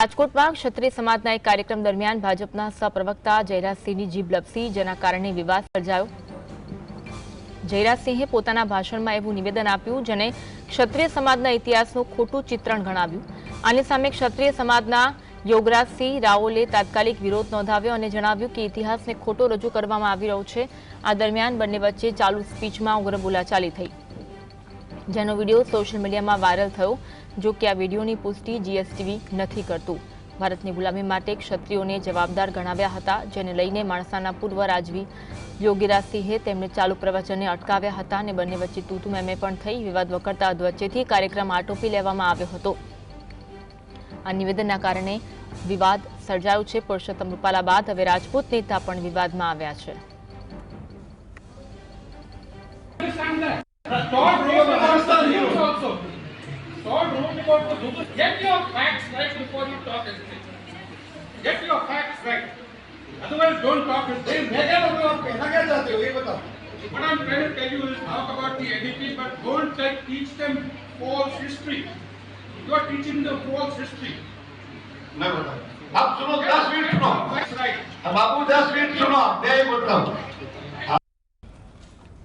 રાજકોટમાં ક્ષત્રિય સમાજના એક કાર્યક્રમ દરમિયાન ભાજપના સહપ્રવક્તા જયરાજસિંહની જીભ લપસી, જેના કારણે વિવાદ સર્જાયો. જયરાજસિંહે પોતાના ભાષણમાં એવું નિવેદન આપ્યું, જેને ક્ષત્રિય સમાજના ઇતિહાસનું ખોટું ચિત્રણ ગણાવ્યું. આની સામે ક્ષત્રિય સમાજના યોગરાજસિંહ રાઓલે તાત્કાલિક વિરોધ નોંધાવ્યો અને જણાવ્યું કે ઇતિહાસને ખોટો રજૂ કરવામાં આવી રહ્યો છે. આ દરમિયાન બંને વચ્ચે ચાલુ સ્પીચમાં ઉગ્ર બોલાચાલી થઈ. જેનો વીડિયો સોશિયલ મીડિયામાં વાયરલ થયો. જો કે આ વિડીયોની પુષ્ટિ જીએસટીવી નથી કરતું. ભારતની ગુલામી માટે ક્ષત્રિયોને જવાબદાર ગણાવ્યા હતા, જેને લઈને માણસાના પૂર્વ રાજવી યોગીરાજસિંહે તેમને ચાલુ પ્રવચનને અટકાવ્યા હતા અને બંને વચ્ચે તૂતુ મેમે પણ થઈ વિવાદ વકરતા વચ્ચેથી કાર્યક્રમ આટોપી લેવામાં આવ્યો હતો. આ નિવેદનના કારણે વિવાદ સર્જાયો છે. પુરુષોત્તમ રૂપાલા બાદ હવે રાજપૂત નેતા પણ વિવાદમાં આવ્યા છે. News also. About the news. Get your facts right before you talk anything. Get your facts right. Otherwise, don't talk anything. मैं क्या बोल रहा हूँ कहना क्या चाहते हो ये बताओ What I'm trying to tell you is talk about the NDP, but don't like, teach them false history. You are teaching them false history. मैं बताऊँ आप सुनो दस मिनट सुनो That's right. अब बाबू दस मिनट सुनो मैं ये बोलता हूँ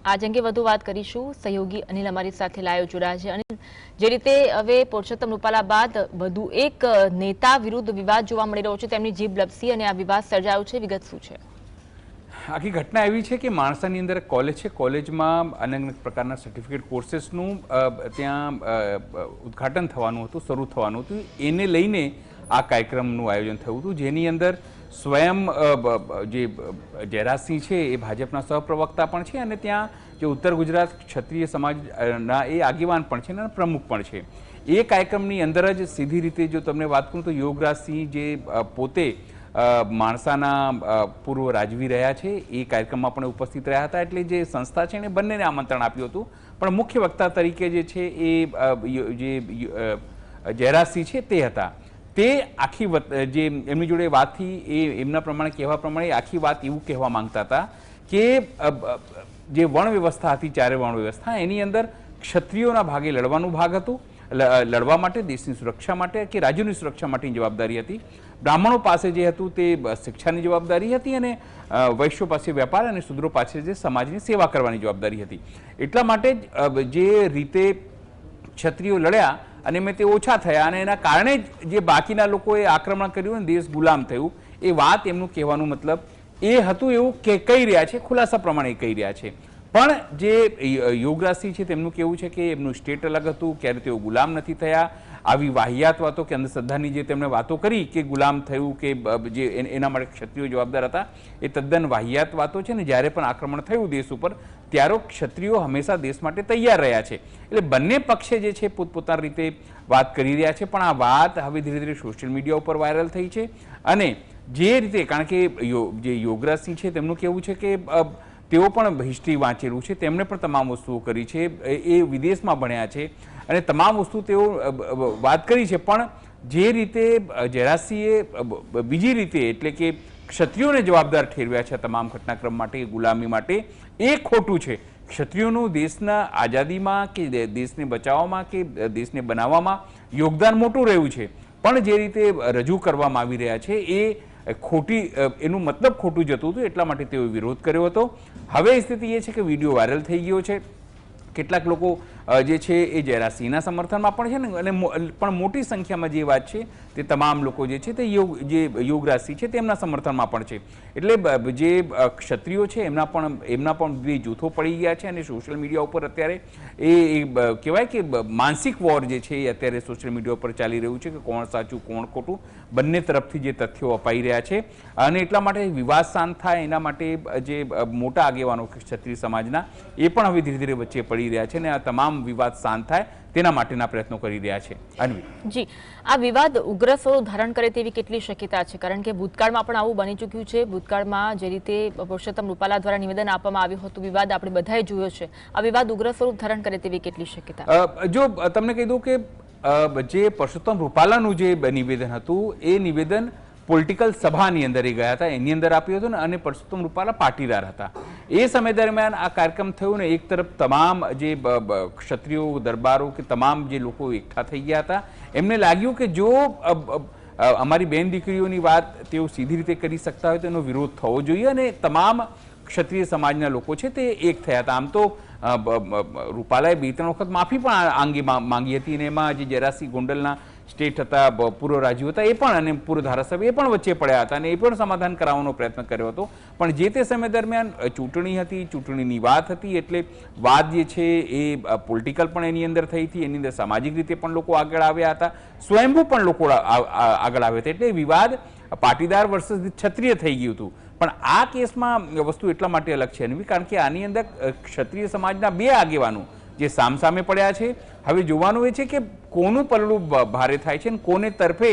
આજ અંગે વધુ વાત કરીશું. સહયોગી અનિલ અમારી સાથે લાયો જોડાયા છે. અનિલ, જે રીતે હવે પુરુષોત્તમ રૂપાલા બાદ વધુ એક નેતા વિરુદ્ધ વિવાદ જોવા મળી રહ્યો છે, તેમની જીભ લપસી અને આ વિવાદ સર્જાયો છે. વિગત શું છે? આખી ઘટના એવી છે કે માણસાની અંદર કોલેજ છે. કોલેજમાં અનેક અનેક પ્રકારના સર્ટિફિકેટ કોર્सेसનું ત્યાં ઉદ્ઘાટન થવાનું હતું, શરૂ થવાનું હતું. એને લઈને આ કાર્યક્રમનું આયોજન થયું હતું, જેની અંદર સ્વયં જે જયરાજસિંહ છે, એ ભાજપના સહપ્રવક્તા પણ છે અને ત્યાં જે ઉત્તર ગુજરાત ક્ષત્રિય સમાજના એ આગેવાન પણ છે અને પ્રમુખ પણ છે. એ કાર્યક્રમની અંદર જ સીધી રીતે જો તમને વાત કરું તો યોગરાજસિંહ જે પોતે માણસાના પૂર્વ રાજવી રહ્યા છે, એ કાર્યક્રમમાં પણ ઉપસ્થિત રહ્યા હતા એટલે જે સંસ્થા છે એને બંનેને આમંત્રણ આપ્યું હતું. પણ મુખ્ય વક્તા તરીકે જે છે એ જે જયરાજસિંહ છે તે હતા. તે આખી જે એમની જોડે વાતથી એ એમના પ્રમાણે કહેવા પ્રમાણે આખી વાત એવું કહેવા માંગતા હતા કે જે વણ વ્યવસ્થા હતી, ચારે વણ વ્યવસ્થા, એની અંદર ક્ષત્રિયોના ભાગે લડવાનું ભાગ હતું લડવા માટે, દેશની સુરક્ષા માટે કે રાજ્યોની સુરક્ષા માટેની જવાબદારી હતી. બ્રાહ્મણો પાસે જે હતું તે શિક્ષાની જવાબદારી હતી અને વૈશ્યો પાસે વેપાર અને શુદ્રો પાસે જે સમાજની સેવા કરવાની જવાબદારી હતી. એટલા માટે જ જે રીતે ક્ષત્રિયો લડ્યા અને મેં તે ઓછા થયા અને એના કારણે જ જે બાકીના લોકોએ આક્રમણ કર્યું અને દેશ ગુલામ થયું, એ વાત એમનું કહેવાનું મતલબ એ હતું એવું કે કહી રહ્યા છે, ખુલાસા પ્રમાણે કહી રહ્યા છે. પણ જે યોગરાજસિંહ છે, તેમનું કેવું છે કે એમનું સ્ટેટ અલગ હતું, ક્યારે તેઓ ગુલામ નથી થયા આવી વાહિયાત વાતો કે અંધશ્રદ્ધાની જે તેમણે વાતો કરી કે ગુલામ થયું કે જે એના માટે ક્ષત્રિયો જવાબદાર હતા, એ તદ્દન વાહિયાત વાતો છે ને જ્યારે પણ આક્રમણ થયું દેશ ઉપર, ત્યારે ક્ષત્રિયો હંમેશા દેશ માટે તૈયાર રહ્યા છે. એટલે બંને પક્ષે જે છે પોતપોતાની રીતે વાત કરી રહ્યા છે, પણ આ વાત હવે ધીરે ધીરે સોશિયલ મીડિયા ઉપર વાયરલ થઈ છે. અને જે રીતે, કારણ કે જે યોગરાજસિંહ છે, તેમનું કહેવું છે કે તેઓ પણ હિસ્ટ્રી વાંચેલું છે, તેમણે પણ તમામ વસ્તુઓ કરી છે, એ વિદેશમાં ભણ્યા છે, અને તમામ વસ્તુ તેઓ વાત કરી છે, પણ જે રીતે બ- બીજી રીતે એટલે કે ક્ષત્રિયોને જવાબદાર ઠેરવ્યા છે તમામ ઘટનાક્રમ માટે, ગુલામી માટે, એ ખોટું છે. ક્ષત્રિયોનું દેશના આઝાદીમાં કે દેશને બચાવવામાં કે દેશને બનાવવામાં યોગદાન મોટું રહ્યું છે. પણ જે રીતે રજૂ કરવામાં આવી રહ્યા છે, એ ખોટી એનું મતલબ ખોટું જતું હતું એટલા માટે તેઓએ વિરોધ કર્યો હતો. હવે સ્થિતિ એ છે કે વીડિયો વાયરલ થઈ ગયો છે. કેટલાક લોકો જે છે એ જયરાસિંહના સમર્થનમાં પણ છે ને, અને પણ મોટી સંખ્યામાં જે વાત છે તે તમામ લોકો જે છે તે યોગ, જે યોગરાશિ છે તેમના સમર્થનમાં પણ છે. એટલે જે ક્ષત્રિયો છે એમના પણ એમના પણ બે જૂથો પડી ગયા છે અને સોશિયલ મીડિયા ઉપર અત્યારે એ કહેવાય કે માનસિક વોર જે છે એ અત્યારે સોશિયલ મીડિયા ઉપર ચાલી રહ્યું છે કે કોણ સાચું, કોણ ખોટું, બંને તરફથી જે તથ્યો અપાઈ રહ્યા છે. અને એટલા માટે વિવાદ શાંત થાય એના માટે, જે મોટા આગેવાનો ક્ષત્રિય સમાજના એ પણ હવે ધીરે ધીરે વચ્ચે પડી રહ્યા છે અને આ તમામ વિવાદ શાંત થાય તેના માટેના પ્રયત્નો કરી રહ્યા છે. અન્વી. જી. આ વિવાદ ઉગ્ર સ્વરૂપ ધારણ કરે તેવી કેટલી શક્યતા છે? કારણ કે ભૂતકાળમાં પણ આવું બની ચૂક્યું છે. ભૂતકાળમાં જે રીતે પુરુષોત્તમ રૂપાલા દ્વારા નિવેદન આપવામાં આવ્યું હતું વિવાદ આપણે બધાએ જોયો છે. આ વિવાદ ઉગ્ર સ્વરૂપ ધારણ કરે તેવી કેટલી શક્યતા? જો તમને કહી દઉં કે જે પરસોત્તમ રૂપાલાનું જે નિવેદન હતું એ નિવેદન પોલિટિકલ સભાની અંદર એ ગયા હતા. એની અંદર આપ્યું હતું ને અને પરસોત્તમ રૂપાલા પાટીદાર હતા. એ સમય દરમિયાન આ કાર્યક્રમ થયો ને, એક તરફ તમામ જે ક્ષત્રિયો દરબારો કે તમામ જે લોકો એકઠા થઈ ગયા હતા, એમને લાગ્યું કે જો અમારી બેન દીકરીઓની વાત તેઓ સીધી રીતે કરી શકતા હોય તો એનો વિરોધ થવો જોઈએ અને તમામ ક્ષત્રિય સમાજના લોકો છે તે એક થયા હતા. આમ તો રૂપાલાએ બે ત્રણ વખત માફી પણ આ અંગે માંગી હતી અને એમાં જે જરાસી ગોંડલના સ્ટેટ હતા પૂર્વ રાજ્યો હતા, એ પણ અને પૂર્વ ધારાસભ્ય એ પણ વચ્ચે પડ્યા હતા અને એ પણ સમાધાન કરાવવાનો પ્રયત્ન કર્યો હતો. પણ જે તે સમય દરમિયાન ચૂંટણી હતી, ચૂંટણીની વાત હતી, એટલે વાત જે છે એ પોલિટિકલ પણ એની અંદર થઈ હતી, એની અંદર સામાજિક રીતે પણ લોકો આગળ આવ્યા હતા, સ્વયંભૂ પણ લોકો આગળ આવ્યા હતા. એટલે વિવાદ પાટીદાર વર્ષ ક્ષત્રિય થઈ ગયું હતું. પણ આ કેસમાં વસ્તુ એટલા માટે અલગ છે કારણ કે આની અંદર ક્ષત્રિય સમાજના બે આગેવાનો જે સામસામે પડ્યા છે. હવે જોવાનું એ છે કે કોનું પલડું ભારે થાય છે અને કોને તરફે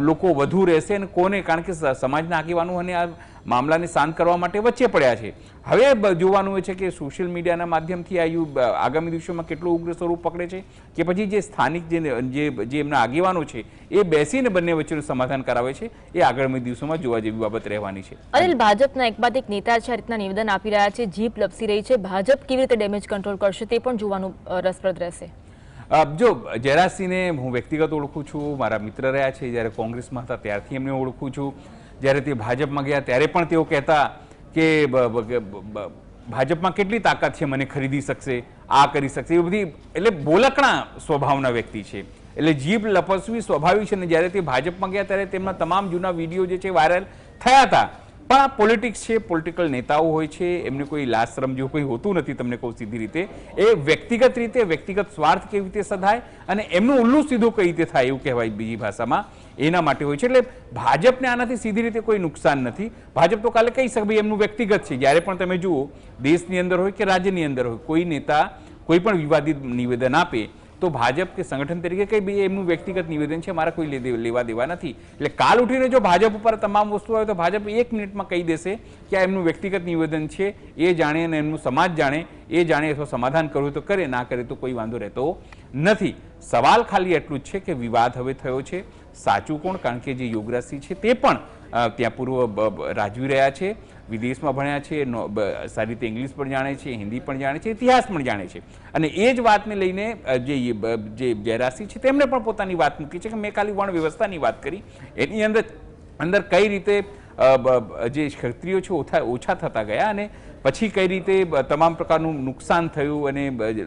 લોકો વધુ રહેશે અને કોને? કારણ કે સમાજના આગેવાનો અને આ મામલાને શાંત કરવા માટે વચ્ચે પડ્યા છે. હવે જોવાનું એ છે કે સોશિયલ મીડિયાના માધ્યમથી આ આગામી દિવસોમાં કેટલું ઉગ્ર સ્વરૂપ પકડે છે કે પછી જે સ્થાનિક જે જે એમના આગેવાનો છે, એ બેસીને બંને વચ્ચેનું સમાધાન કરાવે છે, એ આગામી દિવસોમાં જોવા જેવી બાબત રહેવાની છે. અનિલ, ભાજપના એક બાદ એક નેતા છે આ રીતના નિવેદન આપી રહ્યા છે, જીપ લપસી રહી છે. ભાજપ કેવી રીતે ડેમેજ કંટ્રોલ કરશે તે પણ જોવાનું રસપ્રદ રહેશે. જો જયરાજસિંહને હું વ્યક્તિગત ઓળખું છું, મારા મિત્ર રહ્યા છે જ્યારે કોંગ્રેસમાં હતા ત્યારથી એમને ઓળખું છું. જ્યારે તે ભાજપમાં ગયા ત્યારે પણ તેઓ કહેતા કે ભાજપમાં કેટલી તાકાત છે, મને ખરીદી શકશે, આ કરી શકશે એ બધી એટલે બોલકણા સ્વભાવના વ્યક્તિ છે. એટલે જીભ લપસવી સ્વાભાવિક છે ને જ્યારે તે ભાજપમાં ગયા ત્યારે તેમના તમામ જૂના વીડિયો જે છે વાયરલ થયા હતા. પણ આ પોલિટિક્સ છે પોલિટિકલ નેતાઓ હોય છે, એમને કોઈ લાશ જેવું કોઈ હોતું નથી તમને કહું સીધી રીતે. એ વ્યક્તિગત રીતે, વ્યક્તિગત સ્વાર્થ કેવી રીતે સધાય અને એમનું ઉલ્લું સીધું કઈ રીતે થાય એવું કહેવાય બીજી ભાષામાં. એના માટે હોય છે, એટલે ભાજપને આનાથી સીધી રીતે કોઈ નુકસાન નથી. ભાજપ તો કાલે કહી શકે ભાઈ એમનું વ્યક્તિગત છે. જ્યારે પણ તમે જુઓ, દેશની અંદર હોય કે રાજ્યની અંદર હોય, કોઈ નેતા કોઈ પણ વિવાદિત નિવેદન આપે તો ભાજપ કે સંગઠન તરીકે કઈ ભાઈ એમનું વ્યક્તિગત નિવેદન છે, મારા કોઈ લેવા દેવા નથી. એટલે કાલ ઉઠીને જો ભાજપ ઉપર તમામ વસ્તુ આવે તો ભાજપ એક મિનિટમાં કહી દેશે કે આ એમનું વ્યક્તિગત નિવેદન છે, એ જાણે અને એમનું સમાજ જાણે, એ જાણે અથવા સમાધાન કરવું તો કરે, ના કરે તો કોઈ વાંધો રહેતો નથી. સવાલ ખાલી એટલું જ છે કે વિવાદ હવે થયો છે. સાચું કોણ? કારણ કે જે યોગરાજસિંહ છે તે પણ ત્યાં પૂર્વ રાજવી રહ્યા છે, વિદેશમાં ભણ્યા છે સારી રીતે ઇંગ્લિશ પણ જાણે છે, હિન્દી પણ જાણે છે, ઇતિહાસ પણ જાણે છે. અને એ જ વાતને લઈને જે જે જયરાજસિંહ છે તેમણે પણ પોતાની વાત મૂકી છે કે મેં ખાલી વણ વ્યવસ્થાની વાત કરી. એની અંદર અંદર કઈ રીતે જે ક્ષત્રિયો છે ઓછા ઓછા થતા ગયા અને પછી કઈ રીતે તમામ પ્રકારનું નુકસાન થયું અને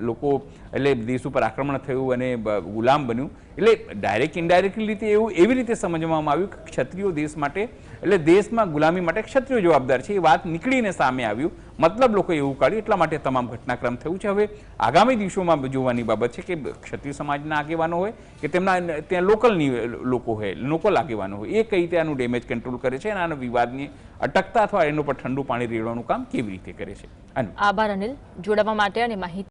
લોકો એટલે દેશ ઉપર આક્રમણ થયું અને ગુલામ બન્યું? એટલે ડાયરેક્ટ ઇનડાયરેક્ટલી રીતે એવું, એવી રીતે સમજવામાં આવ્યું કે ક્ષત્રિયો દેશ માટે, એટલે દેશમાં ગુલામી માટે ક્ષત્રિયો જવાબદાર છે. એ વાત નીકળીને સામે આવ્યું મતલબ લોકો એવું કાઢ્યું, એટલા માટે તમામ ઘટનાક્રમ થયું છે. હવે આગામી દિવસોમાં જોવાની બાબત છે કે ક્ષત્રિય સમાજના આગેવાનો હોય કે તેમના ત્યાં લોકલની લોકો હોય, લોકલ આગેવાનો હોય, એ કઈ રીતે આનું ડેમેજ કંટ્રોલ કરે છે અને આના વિવાદની અટકતા અથવા એનો પર ઠંડુ પાણી રેડવાનું કામ કેવી રીતે કરે છે? આભાર અનિલ. જોડાવા માટે અને માહિતી